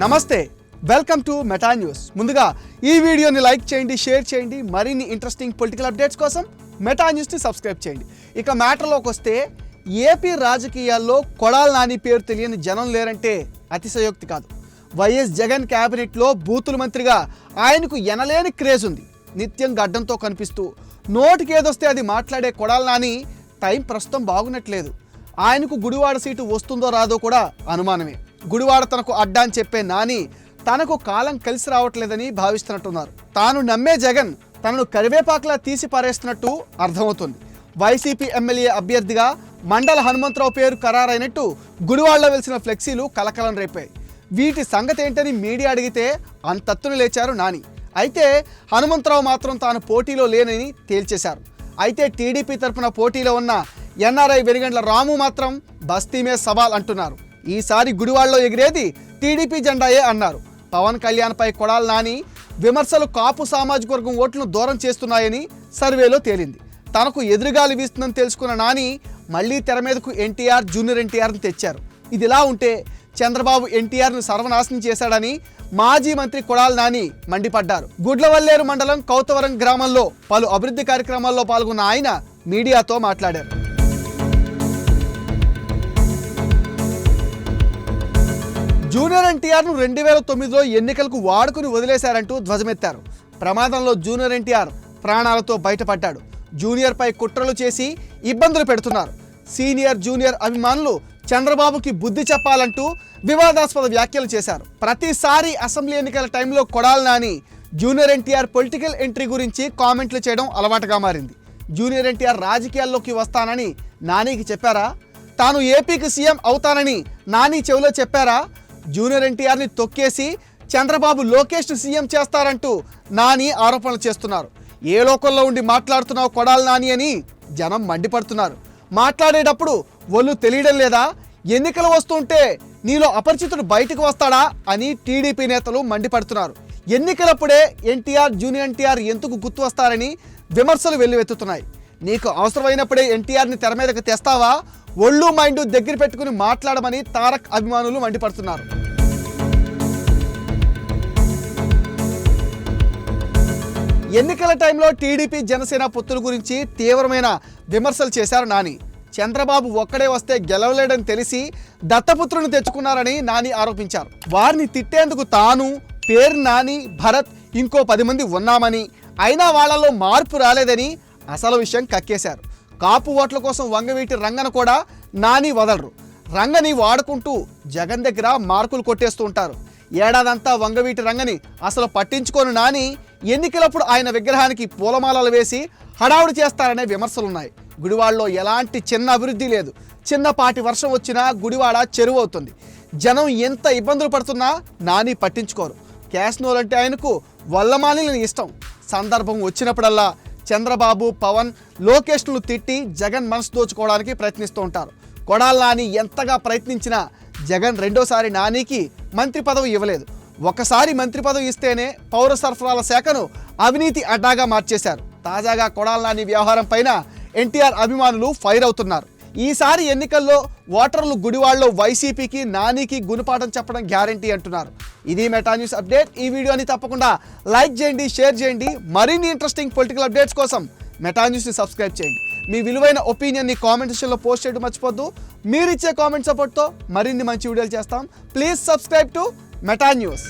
నమస్తే welcome to Meta news. ముందుగా ఈ వీడియోని లైక్ చేయండి షేర్ చేయండి మరిన్ని ఇంట్రెస్టింగ్ పొలిటికల్ అప్డేట్స్ కోసం మెటా న్యూస్ని సబ్స్క్రైబ్ చేయండి. ఇక మ్యాటర్లోకి వస్తే ఏపీ రాజకీయాల్లో కొడాల నాని పేరు తెలియని జనం లేరంటే అతిశయోక్తి కాదు. వైఎస్ జగన్ క్యాబినెట్లో బూతుల మంత్రిగా ఆయనకు ఎనలేని క్రేజ్ ఉంది. నిత్యం గడ్డంతో కనిపిస్తూ నోటికి ఏదొస్తే అది మాట్లాడే కొడాల నాని టైం ప్రస్తుతం బాగున్నట్లేదు. ఆయనకు గుడివాడ సీటు వస్తుందో రాదో కూడా అనుమానమే. గుడివాడ తనకు అడ్డా అని చెప్పే నాని తనకు కాలం కలిసి రావట్లేదని భావిస్తున్నట్టున్నారు. తాను నమ్మే జగన్ తనను కరివేపాకులా తీసి పారేస్తున్నట్టు అర్థమవుతుంది. వైసీపీ ఎమ్మెల్యే అభ్యర్థిగా మండల హనుమంతరావు పేరు ఖరారైనట్టు గుడివాడలో వెలిసిన ఫ్లెక్సీలు కలకలం రేపాయి. వీటి సంగతి ఏంటని మీడియా అడిగితే అంతత్తున లేచారు నాని. అయితే హనుమంతరావు మాత్రం తాను పోటీలో లేనని తేల్చేశారు. అయితే టీడీపీ తరపున పోటీలో ఉన్న ఎన్ఆర్ఐ వెనుగండ్ల రాము మాత్రం బస్తీమే సవాల్ అంటున్నారు. ఈసారి గుడివాడలో ఎగిరేది టీడీపీ జెండాయే అన్నారు. పవన్ కళ్యాణ్పై కొడాల నాని విమర్శలు కాపు సామాజిక వర్గం ఓట్లను దూరం చేస్తున్నాయని సర్వేలో తేలింది. తనకు ఎదురుగాలి వీస్తుందని తెలుసుకున్న నాని మళ్ళీ తెర మీదకు ఎన్టీఆర్ జూనియర్ ఎన్టీఆర్ని తెచ్చారు. ఇదిలా ఉంటే చంద్రబాబు ఎన్టీఆర్ను సర్వనాశనం చేశాడని మాజీ మంత్రి కొడాల నాని మండిపడ్డారు. గుడ్లవల్లేరు మండలం కౌతవరం గ్రామంలో పలు అభివృద్ధి కార్యక్రమాల్లో పాల్గొన్న ఆయన మీడియాతో మాట్లాడారు. జూనియర్ ఎన్టీఆర్ను రెండు వేల తొమ్మిదిలో ఎన్నికలకు వాడుకుని వదిలేశారంటూ ధ్వజమెత్తారు. ప్రమాదంలో జూనియర్ ఎన్టీఆర్ ప్రాణాలతో బయటపడ్డాడు. జూనియర్పై కుట్రలు చేసి ఇబ్బందులు పెడుతున్నారు. సీనియర్ జూనియర్ అభిమానులు చంద్రబాబుకి బుద్ధి చెప్పాలంటూ వివాదాస్పద వ్యాఖ్యలు చేశారు. ప్రతిసారి అసెంబ్లీ ఎన్నికల టైంలో Kodali Nani junior NTR political entry గురించి కామెంట్లు చేయడం అలవాటుగా మారింది. జూనియర్ ఎన్టీఆర్ రాజకీయాల్లోకి వస్తానని నానికి చెప్పారా? తాను ఏపీకి సీఎం అవుతానని నాని చెవిలో చెప్పారా? జూనియర్ ఎన్టీఆర్ని తొక్కేసి చంద్రబాబు లోకేష్ సీఎం చేస్తారంటూ నాని ఆరోపణలు చేస్తున్నారు. ఏ లోకంలో ఉండి మాట్లాడుతున్నావు కొడాలి నాని అని జనం మండిపడుతున్నారు. మాట్లాడేటప్పుడు ఒళ్ళు తెలియడం లేదా? ఎన్నికలు వస్తుంటే నీలో అపరిచితుడు బయటకు వస్తాడా? అని టీడీపీ నేతలు మండిపడుతున్నారు. ఎన్నికలప్పుడే ఎన్టీఆర్ జూనియర్ ఎన్టీఆర్ ఎందుకు గుర్తు వస్తారని విమర్శలు వెల్లువెత్తుతున్నాయి. నీకు అవసరమైనప్పుడే ఎన్టీఆర్ని తెర మీదకి తెస్తావా? ఒళ్ళు మైండ్ దగ్గర పెట్టుకుని మాట్లాడమని తారక్ అభిమానులు మండిపడుతున్నారు. ఎన్నికల టైంలో టీడీపీ జనసేన పొత్తుల గురించి తీవ్రమైన విమర్శలు చేశారు నాని. చంద్రబాబు ఒక్కడే వస్తే గెలవలేడని తెలిసి దత్తపుత్రుని తెచ్చుకున్నారని నాని ఆరోపించారు. వారిని తిట్టేందుకు తాను పేరు నాని భరత్ ఇంకో పది మంది ఉన్నామని అయినా వాళ్ళలో మార్పు రాలేదని అసలు విషయం కక్కేశారు. కాపు ఓట్ల కోసం వంగవీటి రంగన కూడా నాని వదలరు. రంగని వాడుకుంటూ జగన్ దగ్గర మార్కులు కొట్టేస్తూ ఉంటారు. ఏడాదంతా వంగవీటి రంగని అసలు పట్టించుకొని నాని ఎన్నికలప్పుడు ఆయన విగ్రహానికి పూలమాలలు వేసి హడావుడి చేస్తారనే విమర్శలున్నాయి. గుడివాడలో ఎలాంటి చిన్న అభివృద్ధి లేదు. చిన్నపాటి వర్షం వచ్చినా గుడివాడ చెరువు అవుతుంది. జనం ఎంత ఇబ్బందులు పడుతున్నా నాని పట్టించుకోరు. క్యాష్నోల్ అంటే ఆయనకు వల్లమాలిని ఇష్టం. సందర్భం వచ్చినప్పుడల్లా చంద్రబాబు పవన్ లోకేష్ను తిట్టి జగన్ మనసు దోచుకోవడానికి ప్రయత్నిస్తూ ఉంటారు. కొడాల నాని ఎంతగా ప్రయత్నించినా జగన్ రెండోసారి నానికి మంత్రి పదవి ఇవ్వలేదు. ఒకసారి మంత్రి పదవి ఇస్తేనే పౌర సరఫరాల శాఖను అవినీతి అడ్డాగా మార్చేశారు. తాజాగా కొడాలనాని వ్యవహారం పైన ఎన్టీఆర్ అభిమానులు ఫైర్ అవుతున్నారు. ఈసారి ఎన్నికల్లో ఓటర్లు గుడివాళ్ళలో వైసీపీకి నానికి గుణపాఠం చెప్పడం గ్యారంటీ అంటున్నారు. ఇది మెటా న్యూస్ అప్డేట్. ఈ వీడియోని తప్పకుండా లైక్ చేయండి షేర్ చేయండి. మరిన్ని ఇంట్రెస్టింగ్ పొలిటికల్ అప్డేట్స్ కోసం మెటా న్యూస్ని సబ్స్క్రైబ్ చేయండి. మీ విలువైన ఒపీనియన్ని కామెంట్ సెక్షన్లో పోస్ట్ చేయడం మర్చిపోద్దు. మీరు ఇచ్చే కామెంట్ సపోర్ట్తో మరిన్ని మంచి వీడియోలు చేస్తాం. Please subscribe to Meta News